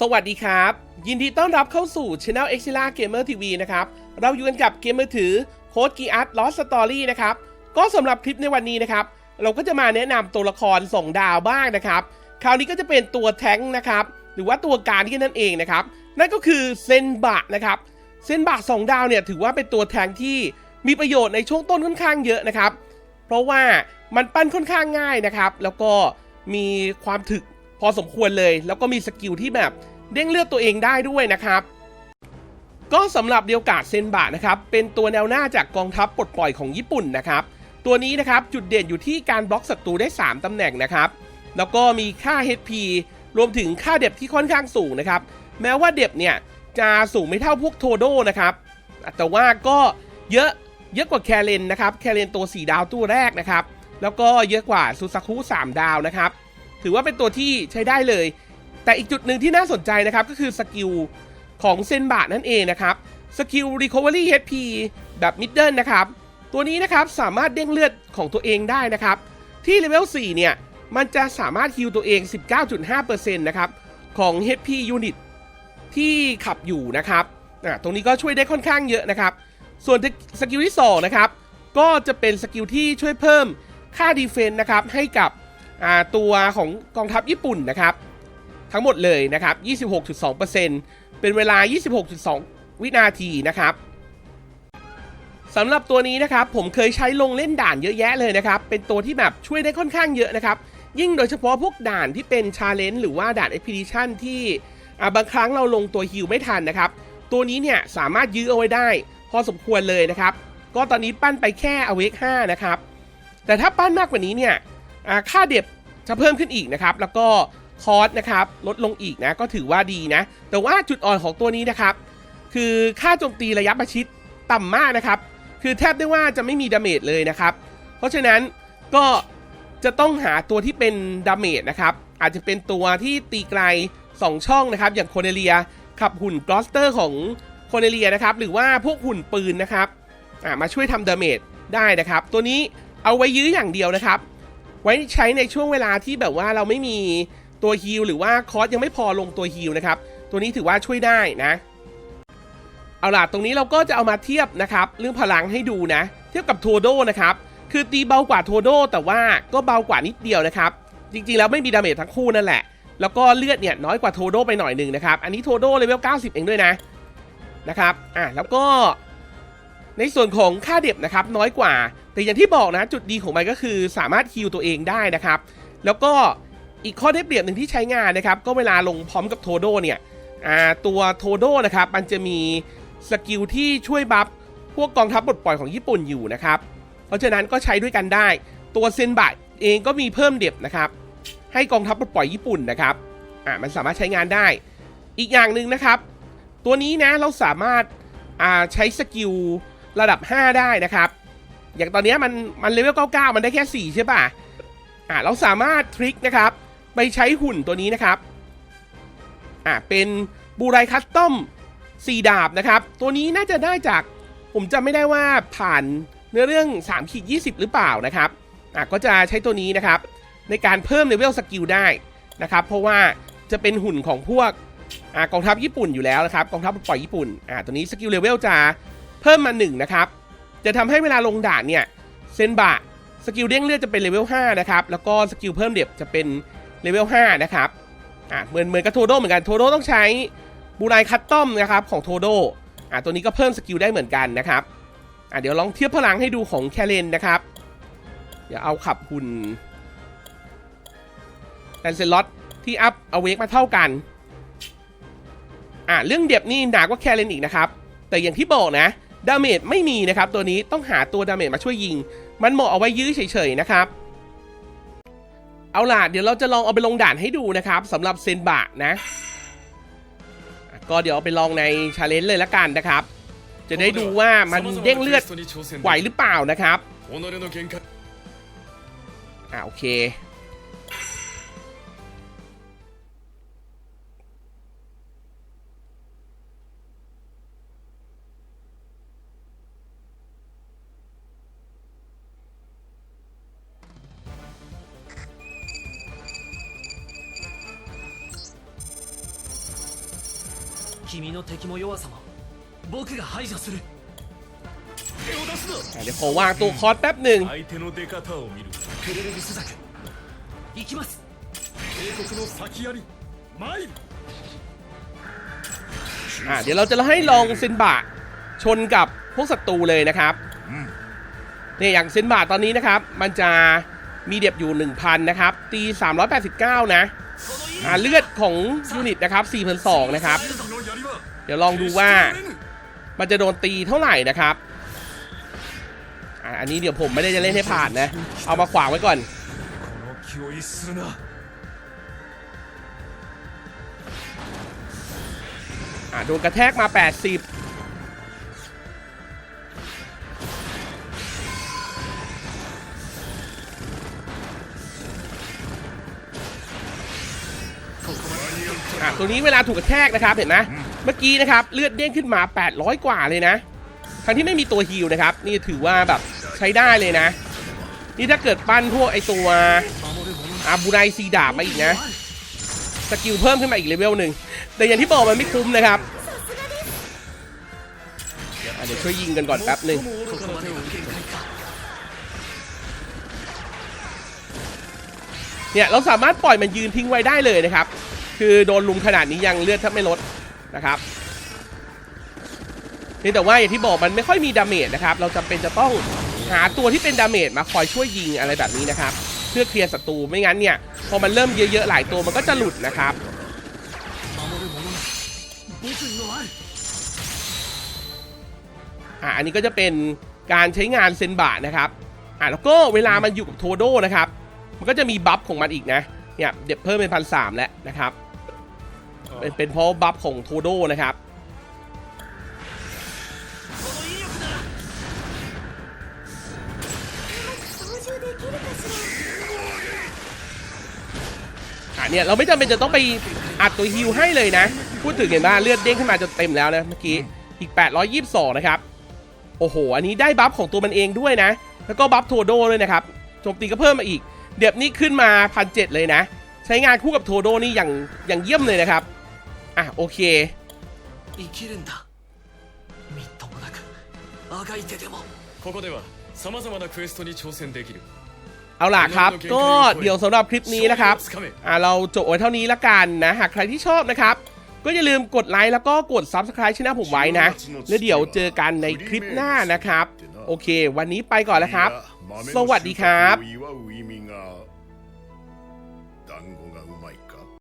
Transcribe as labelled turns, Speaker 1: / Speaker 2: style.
Speaker 1: สวัสดีครับ ยินดีต้อนรับเข้าสู่ Channel e x i l a Gamer TV นะครับ เราอยู่กันกับเกมมือถือโค้ดกีอาร์ตลอสสตอรี่นะครับ ก็สำหรับคลิปในวันนี้นะครับ เราก็จะมาแนะนำตัวละครส่งดาวบ้างนะครับ คราวนี้ก็จะเป็นตัวแท้งนะครับ หรือว่าตัวการที่นั่นเองนะครับ นั่นก็คือเซนบะนะครับ เซนบะสองดาวเนี่ยถือว่าเป็นตัวแท้งที่มีประโยชน์ในช่วงต้นค่อนข้างเยอะนะครับ เพราะว่ามันปั้นค่อนข้างง่ายนะครับ แล้วก็มีความถึก พอสมควรเลย แล้วก็มีสกิลที่แบบเด้งเลือดตัวเองได้ด้วยนะครับ ก็สำหรับเดียวกาดเซนบะนะครับ เป็นตัวแนวหน้าจากกองทัพปลดปล่อยของญี่ปุ่นนะครับ ตัวนี้นะครับจุดเด่นอยู่ที่การบล็อกศัตรูได้ 3ตำแหน่งนะครับ แล้วก็มีค่า HP รวมถึงค่าเด็บที่ค่อนข้างสูงนะครับ แม้ว่าเด็บเนี่ยจะสูงไม่เท่าพวกโทโดนะครับ แต่ว่าก็เยอะเยอะกว่าแคเรนนะครับ แคเรนตัว 4 ดาวตัวแรกนะครับ แล้วก็เยอะกว่าซูซาคุ3ดาวนะครับ ถือว่าเป็นตัวที่ใช้ได้เลย แต่อีกจุดหนึ่งที่น่าสนใจนะครับก็คือสกิลของเซนบะนั่นเองนะครับสกิล Recovery HP แบบมิดเดิลนะครับ ตัวนี้นะครับสามารถเด้งเลือดของตัวเองได้นะครับ ที่เลเวล 4 เนี่ย มันจะสามารถฮิลตัวเอง 19.5%นะครับ ของ HP Unit ที่ขับอยู่นะครับตรงนี้ก็ช่วยได้ค่อนข้างเยอะนะครับ ส่วนสกิลที่ 2 นะครับ ก็จะเป็นสกิลที่ช่วยเพิ่มค่าดีเฟนต์นะครับ ให้กับ ตัวของกองทัพญี่ปุ่นนะครับ ทั้งหมดเลยนะครับ 26.2%เป็นเวลา 26.2 วินาทีนะครับสำหรับตัวนี้นะครับผมเคยใช้ลงเล่นด่านเยอะแยะเลยนะครับ เป็นตัวที่แบบช่วยได้ค่อนข้างเยอะนะครับ ยิ่งโดยเฉพาะพวกด่านที่เป็นชาเลนจ์หรือว่าด่าน Expedition ที่บางครั้งเราลงตัวฮิลไม่ทันนะครับ ตัวนี้เนี่ยสามารถยื้อเอาไว้ได้ พอสมควรเลยนะครับ ก็ตอนนี้ปั้นไปแค่อเวก5นะครับ แต่ถ้าปั้นมากกว่านี้เนี่ย ค่าเด็บจะเพิ่มขึ้นอีกนะครับ แล้วก็คอร์สนะครับลดลงอีกนะก็ถือว่าดีนะ แต่ว่าจุดอ่อนของตัวนี้นะครับ คือค่าโจมตีระยะประชิดต่ำมากนะครับ คือแทบได้ว่าจะไม่มีดาเมจเลยนะครับ เพราะฉะนั้นก็จะต้องหาตัวที่เป็นดาเมจนะครับ อาจจะเป็นตัวที่ตีไกล 2 ช่องนะครับ อย่างโคเนเลียขับหุ่นกลอสเตอร์ของโคเนเลียนะครับ หรือว่าพวกหุ่นปืนนะครับมาช่วยทำดาเมจได้นะครับ ตัวนี้เอาไว้ยื้ออย่างเดียวนะครับ ไว้ใช้ในช่วงเวลาที่แบบว่าเราไม่มีตัวฮิลหรือว่าคอสยังไม่พอลงตัวฮิลนะครับ ตัวนี้ถือว่าช่วยได้นะ เอาล่ะตรงนี้เราก็จะเอามาเทียบนะครับ เรื่องพลังให้ดูนะ เทียบกับโทโดนะครับ คือตีเบากว่าโทโดแต่ว่าก็เบากว่านิดเดียวนะครับ จริงๆแล้วไม่มีดาเมจทั้งคู่นั่นแหละ แล้วก็เลือดเนี่ยน้อยกว่าโทโดไปหน่อยหนึ่งนะครับ อันนี้โทโดเลเวล90 เองด้วยนะนะครับ อะแล้วก็ในส่วนของค่าเด็บนะครับน้อยกว่า แต่อย่างที่บอกนะจุดดีของมันก็คือสามารถฮิลตัวเองได้นะครับ แล้วก็อีกข้อได้เปรียบหนึ่งที่ใช้งานนะครับ ก็เวลาลงพร้อมกับโทโดเนี่ยตัวโทโดนะครับ มันจะมีสกิลที่ช่วยบัฟพวกกองทัพปลดปล่อยของญี่ปุ่นอยู่นะครับ เพราะฉะนั้นก็ใช้ด้วยกันได้ ตัวเซนบะเองก็มีเพิ่มเด็บนะครับ ให้กองทัพปลดปล่อยญี่ปุ่นนะครับอ่ามันสามารถใช้งานได้ อีกอย่างหนึ่งนะครับ ตัวนี้นะเราสามารถอ่าใช้สกิลระดับ 5 ได้นะครับ อย่างตอนนี้มันมันเลเวล99 มันได้แค่ 4 ใช่ป่ะอ่าเราสามารถทริคนะครับ ไปใช้หุ่นตัวนี้นะครับอ่าเป็นบูไรคัสตอม4 ดาบนะครับ ตัวนี้น่าจะได้จากผมจำไม่ได้ว่าผ่านเนื้อเรื่อง3ขีด20 หรือเปล่านะครับอะก็จะใช้ตัวนี้นะครับ ในการเพิ่มเลเวลสกิลได้นะครับ เพราะว่าจะเป็นหุ่นของพวกอ่ากองทัพญี่ปุ่นอยู่แล้วนะครับกองทัพปล่อยญี่ปุ่นอ่าตัวนี้สกิลเลเวลจะเพิ่มมา1นะครับ จะทำให้เวลาลงด่านเนี่ยเซนบะสกิลเด้งเลือดจะเป็นเลเวล5นะครับแล้วก็สกิลเพิ่มเด็บจะเป็นเลเวล5นะครับอ่าเหมือนเหมือนกับโทโดเหมือนกันโทโดต้องใช้บูไรคัตตอมนะครับของโทโดอ่าตัวนี้ก็เพิ่มสกิลได้เหมือนกันนะครับอ่าเดี๋ยวลองเทียบพลังให้ดูของแคเรนนะครับเดี๋ยวเอาขับหุ่นแลนเซลอตที่อัพเอาเวกมาเท่ากันอ่าเรื่องเด็บนี่หนักกว่าแคเรนอีกนะครับแต่อย่างที่บอกนะ ดาเมจไม่มีนะครับ ตัวนี้ต้องหาตัวดาเมจมาช่วยยิง มันเหมาะเอาไว้ยื้อเฉยๆนะครับ เอาล่ะเดี๋ยวเราจะลองเอาไปลงด่านให้ดูนะครับสำหรับเซนบะนะ ก็เดี๋ยวเอาไปลองในชาเลนจ์เลยละกันนะครับ จะได้ดูว่ามันเด้งเลือดไหวหรือเปล่านะครับอ่าโอเค
Speaker 2: 君の敵も弱さも僕が排除する手を出すな
Speaker 1: อ่ะเดี๋ยวขอวางตัวคอร์สแป๊บหนึ่ง
Speaker 3: 相手の出方を見る
Speaker 2: クレルルスザク行きます
Speaker 3: 帝国の先槍参る
Speaker 1: อ่ะเดี๋ยวเราจะให้ลองเซนบะชนกับพวกศัตรูเลยนะครับเนี่ยอย่างเซนบะตอนนี้นะครับ มันจะมีเด็บอยู่ 1,000 นะครับ ตี 389 นะอ่าเลือดของยูนิตนะครับ4,200นะครับ
Speaker 3: の槍は
Speaker 1: เดี๋ยวลองดูว่ามันจะโดนตีเท่าไหร่นะครับอันนี้เดี๋ยวผมไม่ได้จะเล่นให้ผ่านนะ เอามาขวางไว้ก่อนอะโดนกระแทกมา 80อะตัวนี้เวลาถูกกระแทกนะครับเห็นไหม เมื่อกี้นะครับเลือดเด้งขึ้นมา 800 กว่าเลยนะทั้งที่ไม่มีตัวฮิลนะครับ นี่ถือว่าแบบใช้ได้เลยนะ นี่ถ้าเกิดปั้นพวกไอตัวอาบูไรซีดาบมาอีกนะสกิลเพิ่มขึ้นมาอีกเลเวลหนึ่งแต่อย่างที่บอกมันไม่คุ้มนะครับเดี๋ยวช่วยยิงกันก่อนแป๊บหนึ่งเนี่ยเราสามารถปล่อยมันยืนทิ้งไว้ได้เลยนะครับ คือโดนลุมขนาดนี้ยังเลือดถ้บไม่ลด นะครับเพียงแต่ว่าอย่างที่บอกมันไม่ค่อยมีดาเมจนะครับ เราจำเป็นจะต้องหาตัวที่เป็นดาเมจมาคอยช่วยยิงอะไรแบบนี้นะครับ เพื่อเคลียร์ศัตรูไม่งั้นเนี่ยพอมันเริ่มเยอะๆหลายตัวมันก็จะหลุดนะครับอันนี้ก็จะเป็นการใช้งานเซนบะนะครับอะแล้วก็เวลามันอยู่กับโทโดนะครับ มันก็จะมีบัฟของมันอีกนะเนี่ยเด็บเพิ่มเป็นพันสามแล้วนะครับ เป็นเป็นเพราะบัฟของทูโดนะครับ อะเนี่ยเราไม่จำเป็นจะต้องไปอัดตัวฮิวให้เลยนะ พูดถึงเห็นว่าเลือดเด้งขึ้นมาจนเต็มแล้วนะเมื่อกี้อีก 822 นะครับ โอ้โห อันนี้ได้บัฟของตัวมันเองด้วยนะ แล้วก็บัฟโทโดด้วยนะครับโจมตีก็เพิ่มมาอีก เดี๋ยวนี้ขึ้นมาพันเเลยนะ ใช้งานคู่กับโทโดนี่อย่างอย่างเยี่ยมเลยนะครับ อะโอเค
Speaker 2: 生
Speaker 1: เอาล่ะครับ ก็เดี๋ยวสำหรับคลิปนี้นะครับเราจบไว้เท่านี้ละกันนะ หากใครที่ชอบนะครับ ก็อย่าลืมกดไลค์แล้วก็กด Subscribe ช่องผมไว้นะ แล้วเดี๋ยวเจอกันในคลิปหน้านะครับ โอเค วันนี้ไปก่อนแล้วครับ สวัสดีครับ